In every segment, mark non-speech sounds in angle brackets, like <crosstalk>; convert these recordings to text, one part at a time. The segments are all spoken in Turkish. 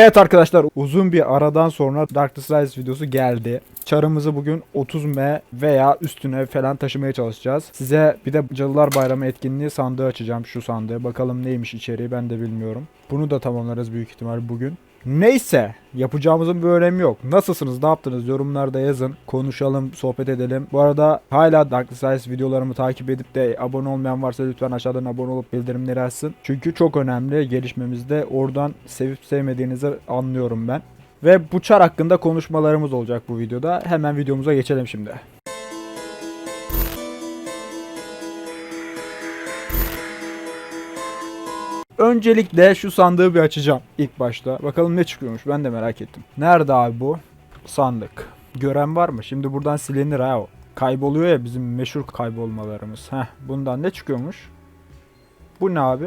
Evet arkadaşlar uzun bir aradan sonra Dark Disguise videosu geldi. Çarımızı bugün 30M veya üstüne falan taşımaya çalışacağız. Size bir de Cadılar Bayramı etkinliği sandığı açacağım şu sandığı. Bakalım neymiş içeriği ben de bilmiyorum. Bunu da tamamlarız büyük ihtimal bugün. Neyse yapacağımızın bir önemi yok. Nasılsınız ne yaptınız yorumlarda yazın. Konuşalım sohbet edelim. Bu arada hala Dark Disguise videolarımı takip edip de abone olmayan varsa lütfen aşağıdan abone olup bildirimleri açsın. Çünkü çok önemli gelişmemizde oradan sevip sevmediğinizi anlıyorum ben. Ve bu çar hakkında konuşmalarımız olacak bu videoda. Hemen videomuza geçelim şimdi. Öncelikle şu sandığı bir açacağım ilk başta. Bakalım ne çıkıyormuş ben de merak ettim. Nerede abi bu? Sandık. Gören var mı? Şimdi buradan silinir ha o. Kayboluyor ya bizim meşhur kaybolmalarımız. Heh bundan ne çıkıyormuş? Bu ne abi?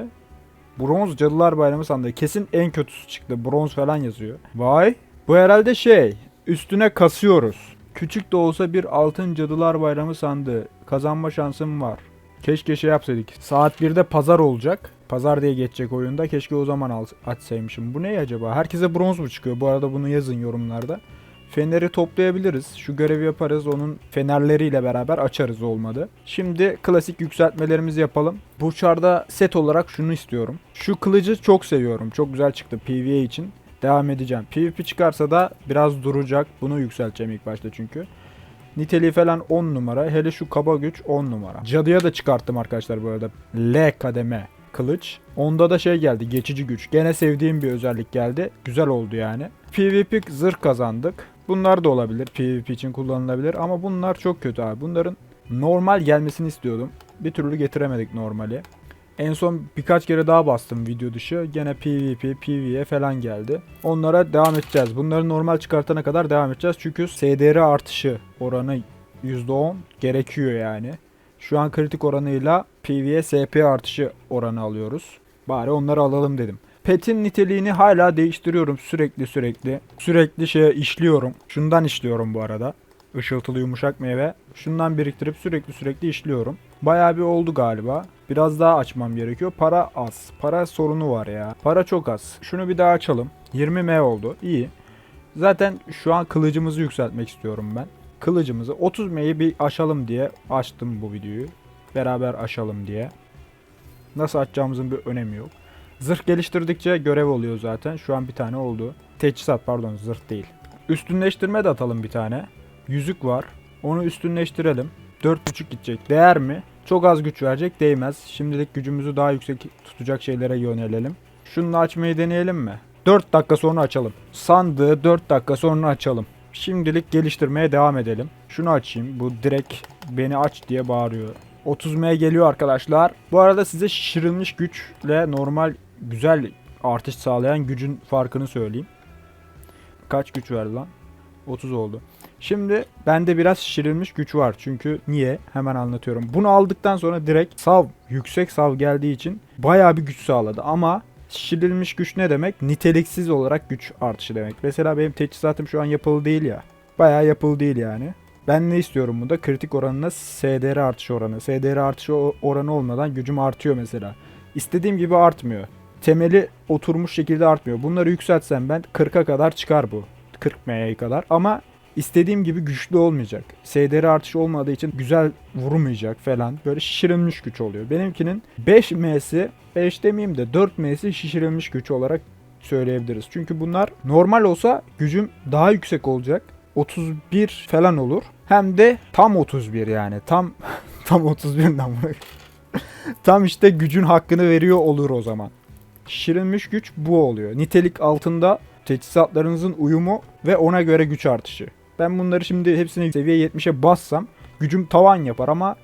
Bronz Cadılar Bayramı sandığı. Kesin en kötüsü çıktı. Bronz falan yazıyor. Vay. Bu herhalde şey. Üstüne kasıyoruz. Küçük de olsa bir altın Cadılar Bayramı sandığı. Kazanma şansım var. Keşke şey yapsaydık. Saat 1'de pazar olacak. Pazar diye geçecek oyunda. Keşke o zaman al- açsaymışım. Bu ne acaba? Herkese bronz mu çıkıyor? Bu arada bunu yazın yorumlarda. Feneri toplayabiliriz. Şu görevi yaparız. Onun fenerleriyle beraber açarız olmadı. Şimdi klasik yükseltmelerimizi yapalım. Bu çarda set olarak şunu istiyorum. Şu kılıcı çok seviyorum. Çok güzel çıktı PvE için. Devam edeceğim. PvP çıkarsa da biraz duracak. Bunu yükselteceğim ilk başta çünkü. Niteliği falan 10 numara. Hele şu kaba güç 10 numara. Cadıya da çıkarttım arkadaşlar bu arada. L kademe kılıç. Onda da şey geldi geçici güç. Gene sevdiğim bir özellik geldi. Güzel oldu yani. PvP zırh kazandık. Bunlar da olabilir. PvP için kullanılabilir ama bunlar çok kötü abi. Bunların normal gelmesini istiyordum. Bir türlü getiremedik normali. En son birkaç kere daha bastım video dışı. Gene PvP, PvE falan geldi. Onlara devam edeceğiz. Bunları normal çıkartana kadar devam edeceğiz. Çünkü SDR artışı oranı %10 gerekiyor yani. Şu an kritik oranıyla PvE SP artışı oranı alıyoruz. Bari onları alalım dedim. Pet'in niteliğini hala değiştiriyorum sürekli sürekli. Sürekli şeye işliyorum. Şundan işliyorum bu arada. Işıltılı yumuşak meyve. Şundan biriktirip sürekli sürekli işliyorum. Bayağı bir oldu galiba. Biraz daha açmam gerekiyor. Para az. Para sorunu var ya. Para çok az. Şunu bir daha açalım. 20M oldu. İyi. Zaten şu an kılıcımızı yükseltmek istiyorum ben. Kılıcımızı 30M'yi bir aşalım diye açtım bu videoyu. Beraber aşalım diye. Nasıl açacağımızın bir önemi yok. Zırh geliştirdikçe görev oluyor zaten. Şu an bir tane oldu. Teçhizat pardon zırh değil. Üstünleştirme de atalım bir tane. Yüzük var. Onu üstünleştirelim. 4.5 gidecek. Değer mi? Çok az güç verecek. Değmez. Şimdilik gücümüzü daha yüksek tutacak şeylere yönelelim. Şunu açmayı deneyelim mi? 4 dakika sonra açalım. Sandığı 4 dakika sonra açalım. Şimdilik geliştirmeye devam edelim. Şunu açayım. Bu direkt beni aç diye bağırıyor. 30M geliyor arkadaşlar. Bu arada size şişirilmiş güçle normal güzel artış sağlayan gücün farkını söyleyeyim. Kaç güç verdi lan? 30 oldu. Şimdi bende biraz şişirilmiş güç var. Çünkü niye? Hemen anlatıyorum. Bunu aldıktan sonra direkt sav, yüksek sav geldiği için bayağı bir güç sağladı. Ama şişirilmiş güç ne demek? Niteliksiz olarak güç artışı demek. Mesela benim teçhizatım şu an yapılı değil ya. Bayağı yapılı değil yani. Ben ne istiyorum bunda? Kritik oranına SDR artış oranı. SDR artış o- oranı olmadan gücüm artıyor mesela. İstediğim gibi artmıyor. Temeli oturmuş şekilde artmıyor. Bunları yükseltsem ben 40'a kadar çıkar bu. 40 MY'ye kadar. Ama istediğim gibi güçlü olmayacak. SDR artışı olmadığı için güzel vurmayacak falan. Böyle şişirilmiş güç oluyor. Benimkinin 5 M'si, 5 demeyeyim de 4 M'si şişirilmiş güç olarak söyleyebiliriz. Çünkü bunlar normal olsa gücüm daha yüksek olacak. 31 falan olur. Hem de tam 31 yani. Tam <laughs> tam 31'den bırak. <laughs> tam işte gücün hakkını veriyor olur o zaman. Şişirilmiş güç bu oluyor. Nitelik altında teçhizatlarınızın uyumu ve ona göre güç artışı. Ben bunları şimdi hepsini seviye 70'e bassam gücüm tavan yapar ama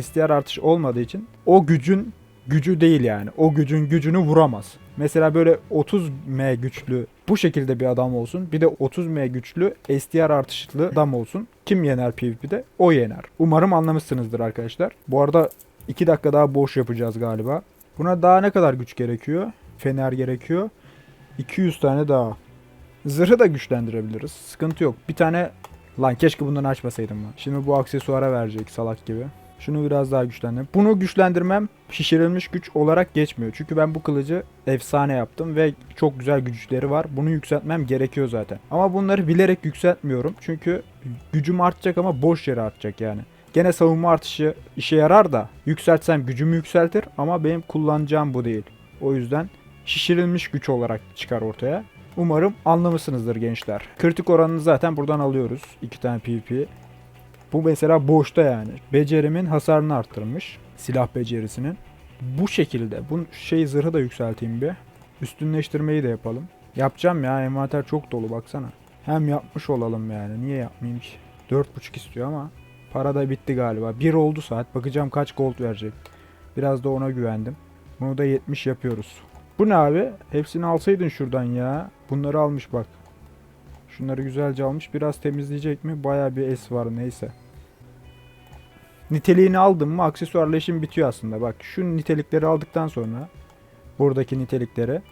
SDR artış olmadığı için o gücün gücü değil yani. O gücün gücünü vuramaz. Mesela böyle 30M güçlü bu şekilde bir adam olsun. Bir de 30M güçlü SDR artışlı adam olsun. Kim yener PvP'de? O yener. Umarım anlamışsınızdır arkadaşlar. Bu arada 2 dakika daha boş yapacağız galiba. Buna daha ne kadar güç gerekiyor? Fener gerekiyor. 200 tane daha. Zırhı da güçlendirebiliriz. Sıkıntı yok. Bir tane... Lan keşke bundan açmasaydım lan. Şimdi bu aksesuara verecek salak gibi. Şunu biraz daha güçlendireyim. Bunu güçlendirmem şişirilmiş güç olarak geçmiyor. Çünkü ben bu kılıcı efsane yaptım ve çok güzel güçleri var. Bunu yükseltmem gerekiyor zaten. Ama bunları bilerek yükseltmiyorum. Çünkü gücüm artacak ama boş yere artacak yani. Gene savunma artışı işe yarar da yükseltsem gücümü yükseltir ama benim kullanacağım bu değil. O yüzden şişirilmiş güç olarak çıkar ortaya. Umarım anlamışsınızdır gençler. Kritik oranını zaten buradan alıyoruz. iki tane PvP. Bu mesela boşta yani. Becerimin hasarını arttırmış. Silah becerisinin. Bu şekilde. Bu şey zırhı da yükselteyim bir. Üstünleştirmeyi de yapalım. Yapacağım ya envanter çok dolu baksana. Hem yapmış olalım yani. Niye yapmayayım ki? 4.5 istiyor ama para da bitti galiba. 1 oldu saat. Bakacağım kaç gold verecek. Biraz da ona güvendim. Bunu da 70 yapıyoruz. Bu ne abi? Hepsini alsaydın şuradan ya. Bunları almış bak. Şunları güzelce almış. Biraz temizleyecek mi? Baya bir es var neyse. Niteliğini aldım mı aksesuarla işim bitiyor aslında. Bak şu nitelikleri aldıktan sonra buradaki nitelikleri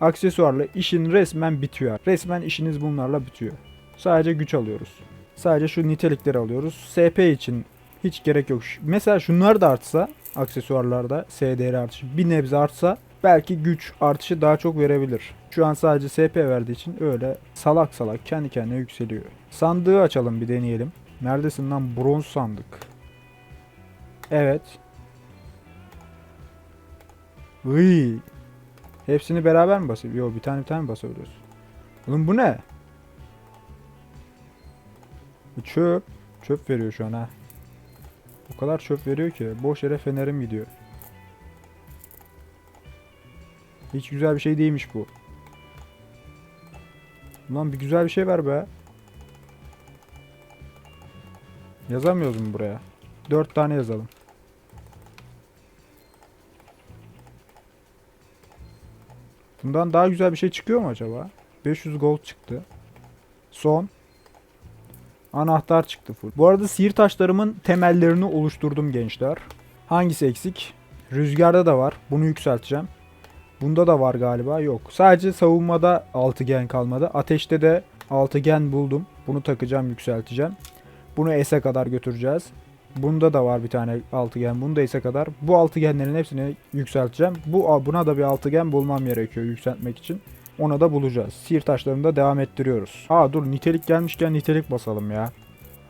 aksesuarla işin resmen bitiyor. Resmen işiniz bunlarla bitiyor. Sadece güç alıyoruz. Sadece şu nitelikleri alıyoruz. SP için hiç gerek yok. Mesela şunlar da artsa aksesuarlarda SDR artışı bir nebze artsa belki güç artışı daha çok verebilir. Şu an sadece SP verdiği için öyle salak salak kendi kendine yükseliyor. Sandığı açalım bir deneyelim. Neredesin lan bronz sandık. Evet. Iy. Hepsini beraber mi basıyor? Yok bir tane bir tane basıyoruz? Oğlum bu ne? Çöp. Çöp veriyor şu an ha. O kadar çöp veriyor ki boş yere fenerim gidiyor. Hiç güzel bir şey değilmiş bu. Ulan bir güzel bir şey ver be. Yazamıyoruz mu buraya? Dört tane yazalım. Bundan daha güzel bir şey çıkıyor mu acaba? 500 gold çıktı. Son. Anahtar çıktı. Bu arada sihir taşlarımın temellerini oluşturdum gençler. Hangisi eksik? Rüzgarda da var. Bunu yükselteceğim. Bunda da var galiba. Yok. Sadece savunmada altıgen kalmadı. Ateşte de altıgen buldum. Bunu takacağım, yükselteceğim. Bunu S'e kadar götüreceğiz. Bunda da var bir tane altıgen. Bunu da S'e kadar. Bu altıgenlerin hepsini yükselteceğim. Bu buna da bir altıgen bulmam gerekiyor yükseltmek için. Ona da bulacağız. Sihir taşlarını da devam ettiriyoruz. Aa dur nitelik gelmişken nitelik basalım ya.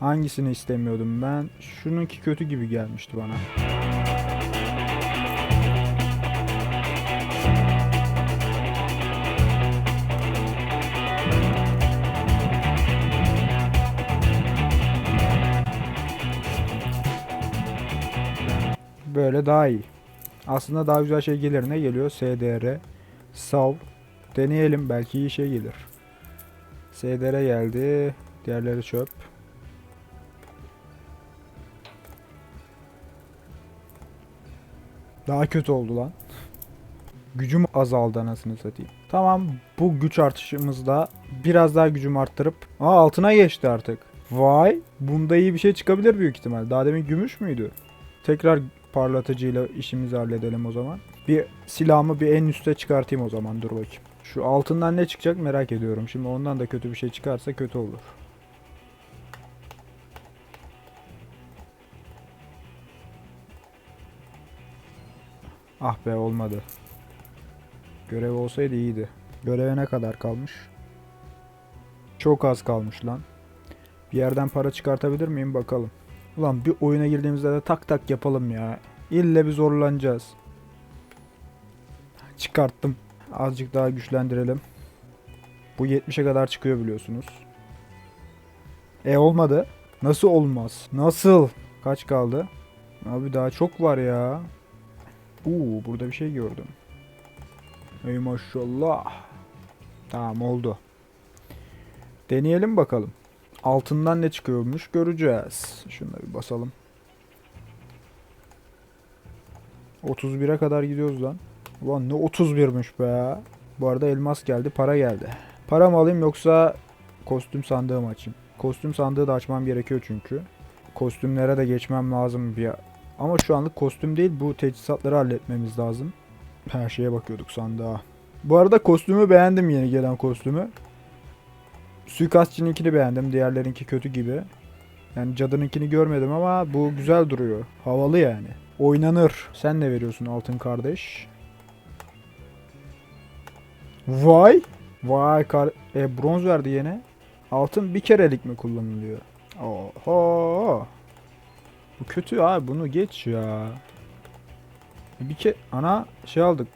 Hangisini istemiyordum ben? Şununki kötü gibi gelmişti bana. Böyle daha iyi. Aslında daha güzel şey gelir. Ne geliyor? SDR. Sav. Deneyelim. Belki iyi şey gelir. SDR geldi. Diğerleri çöp. Daha kötü oldu lan. Gücüm azaldı anasını satayım. Tamam bu güç artışımızda biraz daha gücümü arttırıp Aa altına geçti artık. Vay bunda iyi bir şey çıkabilir büyük ihtimal. Daha demin gümüş müydü? Tekrar parlatıcıyla işimizi halledelim o zaman. Bir silahımı bir en üste çıkartayım o zaman dur bakayım. Şu altından ne çıkacak merak ediyorum. Şimdi ondan da kötü bir şey çıkarsa kötü olur. Ah be olmadı. Görev olsaydı iyiydi. Göreve ne kadar kalmış? Çok az kalmış lan. Bir yerden para çıkartabilir miyim bakalım. Ulan bir oyuna girdiğimizde de tak tak yapalım ya. İlle bir zorlanacağız. Çıkarttım. Azıcık daha güçlendirelim. Bu 70'e kadar çıkıyor biliyorsunuz. E olmadı. Nasıl olmaz? Nasıl? Kaç kaldı? Abi daha çok var ya. Uuu burada bir şey gördüm. Ey maşallah. Tamam oldu. Deneyelim bakalım. Altından ne çıkıyormuş göreceğiz. Şunları bir basalım. 31'e kadar gidiyoruz lan. Ulan ne 31'miş be. Bu arada elmas geldi, para geldi. Para mı alayım yoksa kostüm sandığı mı açayım? Kostüm sandığı da açmam gerekiyor çünkü. Kostümlere de geçmem lazım bir ama şu anlık kostüm değil bu teçhizatları halletmemiz lazım. Her şeye bakıyorduk sandığa. Bu arada kostümü beğendim yeni gelen kostümü. Suikastçınınkini beğendim. Diğerlerinki kötü gibi. Yani cadınınkini görmedim ama bu güzel duruyor. Havalı yani. Oynanır. Sen ne veriyorsun altın kardeş? Vay. Vay kar e, bronz verdi yine. Altın bir kerelik mi kullanılıyor? Oho. Bu kötü abi bunu geç ya. Bir ke ana şey aldık.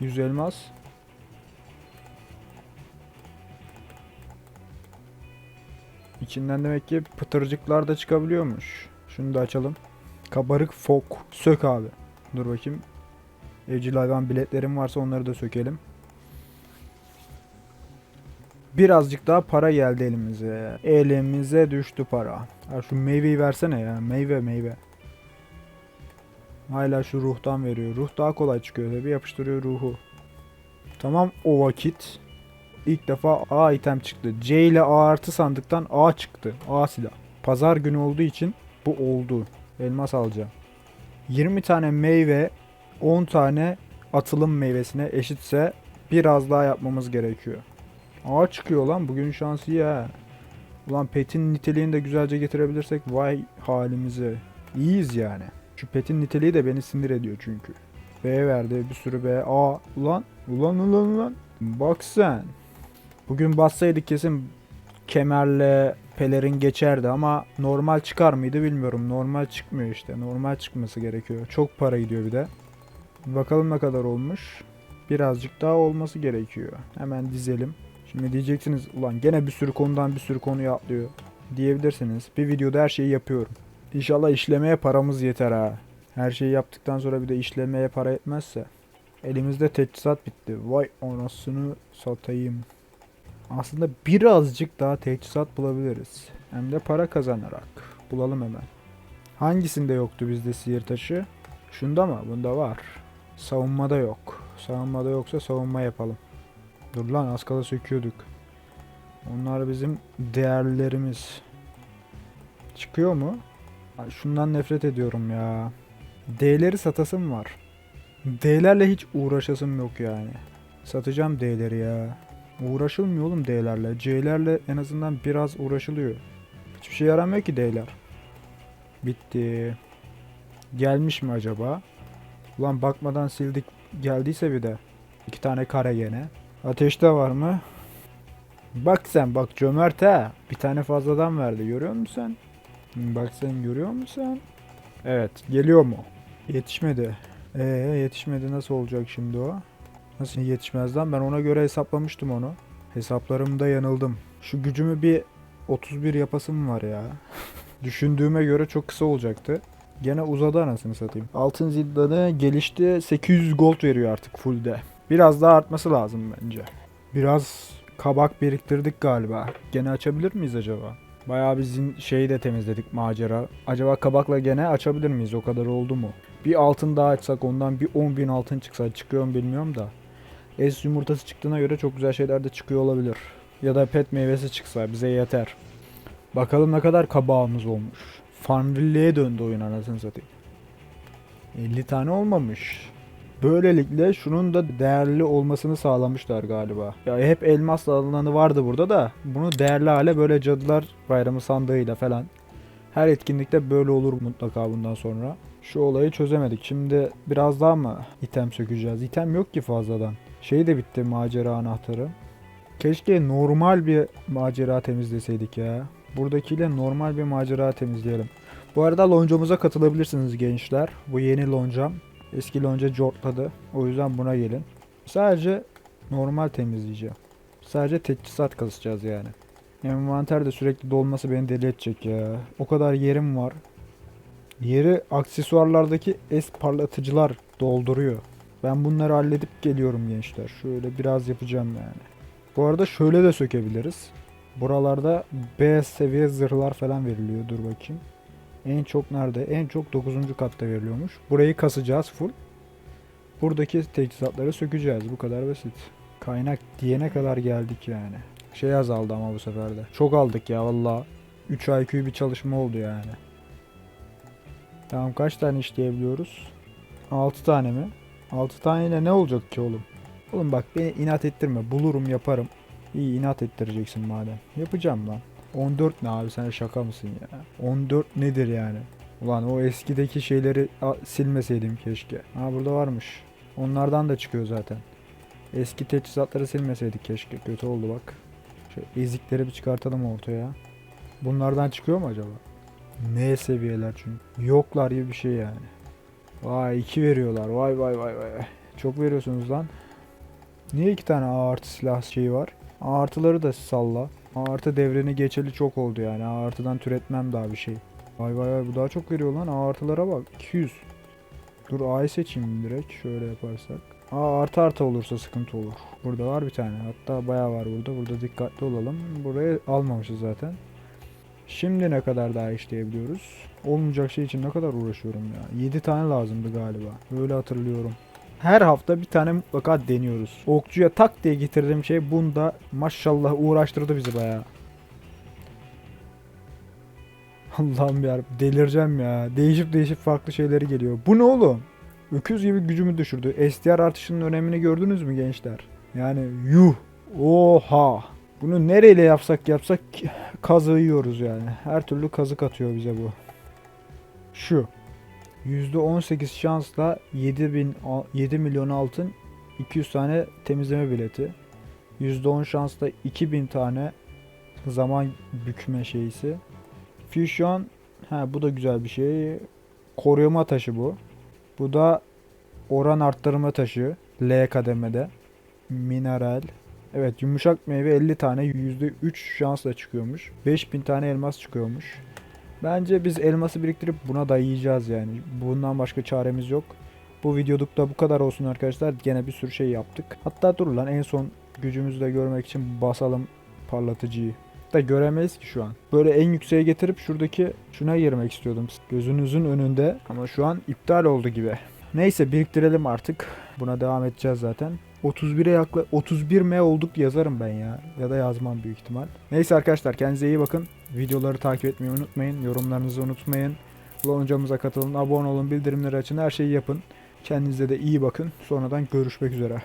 100 elmas. İçinden demek ki pıtırcıklar da çıkabiliyormuş. Şunu da açalım. Kabarık fok. Sök abi. Dur bakayım. Evcil hayvan biletlerim varsa onları da sökelim. Birazcık daha para geldi elimize. Elimize düştü para. Ha şu meyveyi versene ya. Meyve meyve. Hala şu ruhtan veriyor. Ruh daha kolay çıkıyor tabi. Yapıştırıyor ruhu. Tamam o vakit. İlk defa A item çıktı. C ile A artı sandıktan A çıktı. A silah. Pazar günü olduğu için bu oldu. Elmas alacağım. 20 tane meyve 10 tane atılım meyvesine eşitse biraz daha yapmamız gerekiyor. A çıkıyor lan bugün şansı ha. Ulan petin niteliğini de güzelce getirebilirsek vay halimize. İyiyiz yani. Şu petin niteliği de beni sinir ediyor çünkü. B verdi bir sürü B. A ulan ulan ulan ulan. Bak sen. Bugün bassaydık kesin kemerle pelerin geçerdi ama normal çıkar mıydı bilmiyorum. Normal çıkmıyor işte. Normal çıkması gerekiyor. Çok para gidiyor bir de. Bakalım ne kadar olmuş. Birazcık daha olması gerekiyor. Hemen dizelim. Şimdi diyeceksiniz ulan gene bir sürü konudan bir sürü konuya atlıyor diyebilirsiniz. Bir videoda her şeyi yapıyorum. İnşallah işlemeye paramız yeter ha. Her şeyi yaptıktan sonra bir de işlemeye para etmezse. Elimizde teçhizat bitti. Vay anasını satayım. Aslında birazcık daha teçhizat bulabiliriz. Hem de para kazanarak. Bulalım hemen. Hangisinde yoktu bizde sihir taşı? Şunda mı? Bunda var. Savunmada yok. Savunmada yoksa savunma yapalım. Dur lan az kala söküyorduk. Onlar bizim değerlerimiz. Çıkıyor mu? Ay, şundan nefret ediyorum ya. D'leri satasım var. D'lerle hiç uğraşasım yok yani. Satacağım D'leri ya. Uğraşılmıyor oğlum D'lerle. C'lerle en azından biraz uğraşılıyor. Hiçbir şey yaramıyor ki D'ler. Bitti. Gelmiş mi acaba? Ulan bakmadan sildik. Geldiyse bir de. İki tane kare gene. Ateşte var mı? Bak sen bak cömert ha. Bir tane fazladan verdi. Görüyor musun sen? Bak sen görüyor musun? Evet. Geliyor mu? Yetişmedi. Ee yetişmedi. Nasıl olacak şimdi o? Nasıl yetişmez lan? Ben ona göre hesaplamıştım onu. Hesaplarımda yanıldım. Şu gücümü bir 31 yapasım var ya. <laughs> Düşündüğüme göre çok kısa olacaktı. Gene uzadı anasını satayım. Altın ziddanı gelişti. 800 gold veriyor artık fullde. Biraz daha artması lazım bence. Biraz kabak biriktirdik galiba. Gene açabilir miyiz acaba? Bayağı bir zin şeyi de temizledik macera. Acaba kabakla gene açabilir miyiz? O kadar oldu mu? Bir altın daha açsak ondan bir 10.000 altın çıksa çıkıyor mu bilmiyorum da. Es yumurtası çıktığına göre çok güzel şeyler de çıkıyor olabilir. Ya da pet meyvesi çıksa bize yeter. Bakalım ne kadar kabağımız olmuş. Farmville'ye döndü oyun anasını satayım. 50 tane olmamış. Böylelikle şunun da değerli olmasını sağlamışlar galiba. Ya hep elmas alanı vardı burada da bunu değerli hale böyle cadılar bayramı sandığıyla falan. Her etkinlikte böyle olur mutlaka bundan sonra. Şu olayı çözemedik. Şimdi biraz daha mı item sökeceğiz? İtem yok ki fazladan. Şey de bitti macera anahtarı. Keşke normal bir macera temizleseydik ya. Buradakiyle normal bir macera temizleyelim. Bu arada loncamıza katılabilirsiniz gençler. Bu yeni loncam. Eski lonca cortladı. O yüzden buna gelin. Sadece normal temizleyeceğim. Sadece teçhizat kasacağız yani. Envanter de sürekli dolması beni deli edecek ya. O kadar yerim var. Yeri aksesuarlardaki es parlatıcılar dolduruyor. Ben bunları halledip geliyorum gençler. Şöyle biraz yapacağım yani. Bu arada şöyle de sökebiliriz. Buralarda B seviye zırhlar falan veriliyor. Dur bakayım. En çok nerede? En çok 9. katta veriliyormuş. Burayı kasacağız full. Buradaki teçhizatları sökeceğiz. Bu kadar basit. Kaynak diyene kadar geldik yani. Şey azaldı ama bu sefer de. Çok aldık ya valla. 3 IQ bir çalışma oldu yani. Tamam kaç tane işleyebiliyoruz? 6 tane mi? 6 taneyle ne olacak ki oğlum? Oğlum bak beni inat ettirme. Bulurum yaparım. İyi inat ettireceksin madem. Yapacağım lan. 14 ne abi sen şaka mısın ya? 14 nedir yani? Ulan o eskideki şeyleri silmeseydim keşke. Ha burada varmış. Onlardan da çıkıyor zaten. Eski teçhizatları silmeseydik keşke. Kötü oldu bak. Şu ezikleri bir çıkartalım ortaya. Bunlardan çıkıyor mu acaba? Ne seviyeler çünkü. Yoklar gibi bir şey yani. Vay 2 veriyorlar. Vay vay vay vay. Çok veriyorsunuz lan. Niye iki tane A artı silah şeyi var? A artıları da salla. A artı devreni geçeli çok oldu yani. A artıdan türetmem daha bir şey. Vay vay vay bu daha çok veriyor lan. A artılara bak. 200. Dur A'yı seçeyim direkt. Şöyle yaparsak. A artı artı olursa sıkıntı olur. Burada var bir tane. Hatta bayağı var burada. Burada dikkatli olalım. Burayı almamışız zaten. Şimdi ne kadar daha işleyebiliyoruz? Olmayacak şey için ne kadar uğraşıyorum ya. 7 tane lazımdı galiba. Öyle hatırlıyorum. Her hafta bir tane mutlaka deniyoruz. Okçuya tak diye getirdiğim şey bunda maşallah uğraştırdı bizi bayağı. <laughs> Allah'ım ya delireceğim ya. Değişip değişip farklı şeyleri geliyor. Bu ne oğlum? Öküz gibi gücümü düşürdü. SDR artışının önemini gördünüz mü gençler? Yani yuh. Oha. Bunu nereyle yapsak yapsak kazığı yiyoruz yani. Her türlü kazık atıyor bize bu. Şu. %18 şansla 7000 a- 7 milyon altın 200 tane temizleme bileti. %10 şansla 2000 tane zaman bükme şeysi. Fusion ha bu da güzel bir şey. Koruma taşı bu. Bu da oran arttırma taşı L kademede. Mineral. Evet yumuşak meyve 50 tane %3 şansla çıkıyormuş. 5000 tane elmas çıkıyormuş. Bence biz elması biriktirip buna dayayacağız yani. Bundan başka çaremiz yok. Bu videoluk da bu kadar olsun arkadaşlar. Gene bir sürü şey yaptık. Hatta dur lan en son gücümüzü de görmek için basalım parlatıcıyı. Da göremeyiz ki şu an. Böyle en yükseğe getirip şuradaki şuna girmek istiyordum. Gözünüzün önünde ama şu an iptal oldu gibi. Neyse biriktirelim artık. Buna devam edeceğiz zaten. 31'e yakla 31 M olduk yazarım ben ya. Ya da yazmam büyük ihtimal. Neyse arkadaşlar kendinize iyi bakın. Videoları takip etmeyi unutmayın. Yorumlarınızı unutmayın. Loncamıza katılın, abone olun, bildirimleri açın, her şeyi yapın. Kendinize de iyi bakın. Sonradan görüşmek üzere.